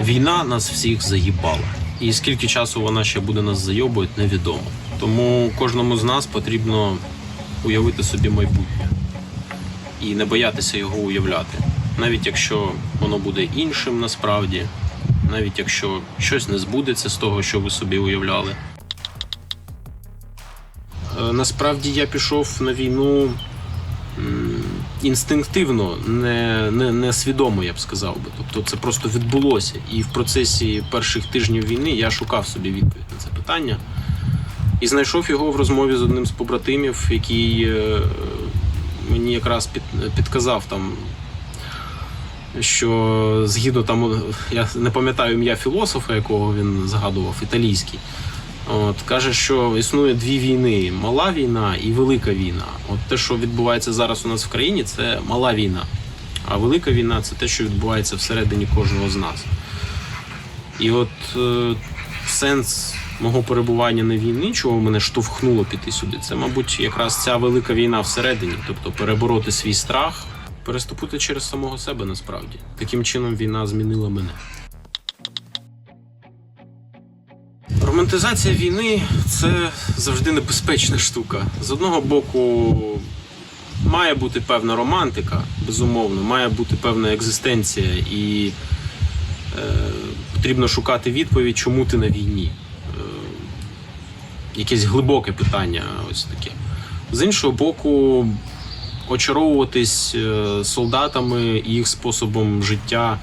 Війна нас всіх заїбала. І скільки часу вона ще буде нас зайобувати, невідомо. Тому кожному з нас потрібно уявити собі майбутнє і не боятися його уявляти. Навіть якщо воно буде іншим насправді, навіть якщо щось не збудеться з того, що ви собі уявляли. Е, Насправді я пішов на війну інстинктивно, не, не, не свідомо, я б сказав би. Тобто це просто відбулося. І в процесі перших тижнів війни я шукав собі відповідь на це питання. І знайшов його в розмові з одним з побратимів, який е, мені якраз під, підказав там, що згідно там, я не пам'ятаю ім'я філософа, якого він згадував, італійський. От, каже, що існує дві війни: мала війна і велика війна. От те, що відбувається зараз у нас в країні, це мала війна. А велика війна це те, що відбувається всередині кожного з нас. І от е, сенс мого перебування на війні, чого мене штовхнуло піти сюди, це, мабуть, якраз ця велика війна всередині, тобто перебороти свій страх, переступити через самого себе насправді. Таким чином війна змінила мене. Романтизація війни це завжди небезпечна штука. З одного боку, має бути певна романтика, безумовно, має бути певна екзистенція, і е, потрібно шукати відповідь, чому ти на війні. Е, якесь глибоке питання, ось таке. З іншого боку, очаровуватись е, солдатами і їх способом життя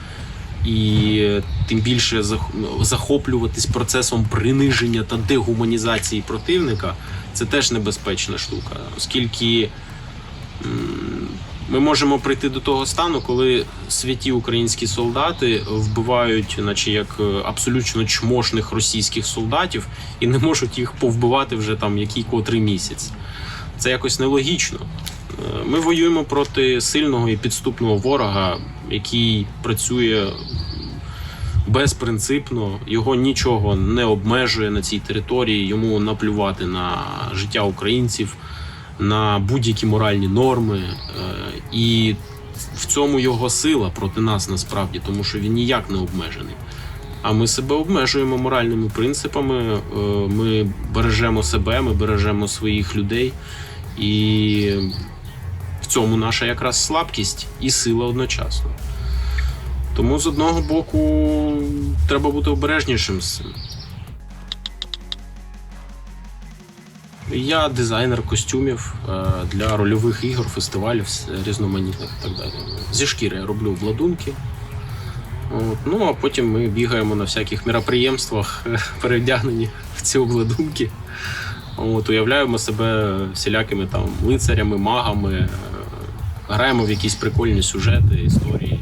і тим більше зах- захоплюватись процесом приниження та дегуманізації противника це теж небезпечна штука, оскільки ми можемо прийти до того стану, коли святі українські солдати вбивають, наче як е, абсолютно чмошних російських солдатів, і не можуть їх повбивати вже там який котрий місяць. Це якось нелогічно. Ми воюємо проти сильного і підступного ворога, який працює безпринципно, його нічого не обмежує на цій території, йому наплювати на життя українців, на будь-які моральні норми. Е, І в цьому його сила проти нас насправді, тому що він ніяк не обмежений. А ми себе обмежуємо моральними принципами. е, Ми бережемо себе, ми бережемо своїх людей. І цьому наша якраз слабкість і сила одночасно. Тому з одного боку треба бути обережнішим з цим. Я дизайнер костюмів е, для рольових ігор, фестивалів різноманітних і так далі. Зі шкіри я роблю обладунки. От. Ну а потім ми бігаємо на всяких міроприємствах, е, перевдягнені в ці обладунки. От, уявляємо себе всілякими там лицарями, магами, граємо в якісь прикольні сюжети, історії,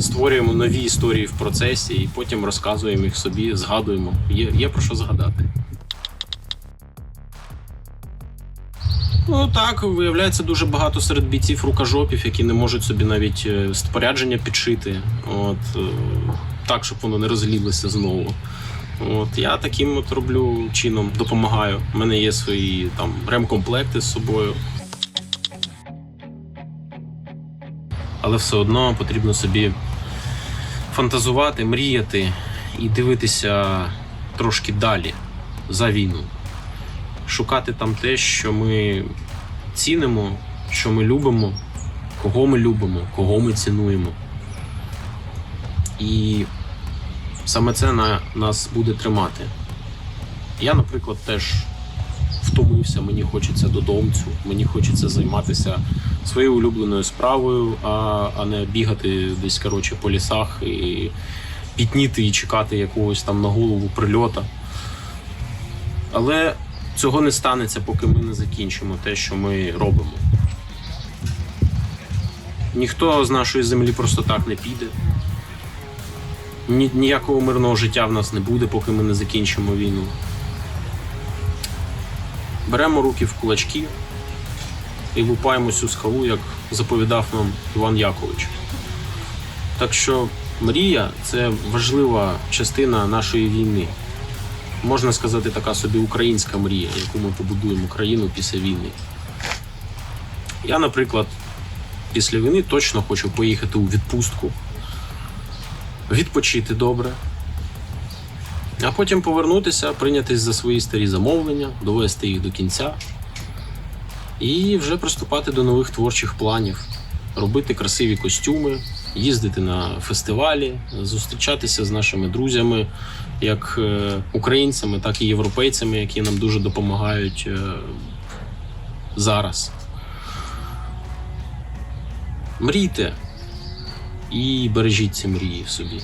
створюємо нові історії в процесі і потім розказуємо їх собі, згадуємо. Є, є про що згадати. Ну так, виявляється дуже багато серед бійців рукожопів, які не можуть собі навіть е, спорядження підшити. От, е, так, щоб воно не розлілося знову. От я таким от роблю чином, допомагаю. У мене є свої там ремкомплекти з собою. Але все одно потрібно собі фантазувати, мріяти і дивитися трошки далі за війну. Шукати там те, що ми цінимо, що ми любимо, кого ми любимо, кого ми цінуємо. І саме це на нас буде тримати. Я, наприклад, теж втомився, мені хочеться додомцю, мені хочеться займатися своєю улюбленою справою, а, а не бігати десь коротше, по лісах і пітніти і чекати якогось там на голову прильота. Але цього не станеться, поки ми не закінчимо те, що ми робимо. Ніхто з нашої землі просто так не піде. Ні, ніякого мирного життя в нас не буде, поки ми не закінчимо війну. Беремо руки в кулачки і лупаємо цю скалу, як заповідав нам Іван Якович. Так що мрія це важлива частина нашої війни. Можна сказати, така собі українська мрія, яку ми побудуємо країну після війни. Я, наприклад, після війни точно хочу поїхати у відпустку відпочити добре, а потім повернутися, прийнятись за свої старі замовлення, довести їх до кінця і вже приступати до нових творчих планів, робити красиві костюми, їздити на фестивалі, зустрічатися з нашими друзями, як е, українцями, так і європейцями, які нам дуже допомагають е, зараз. Мрійте і бережіть ці мрії в собі.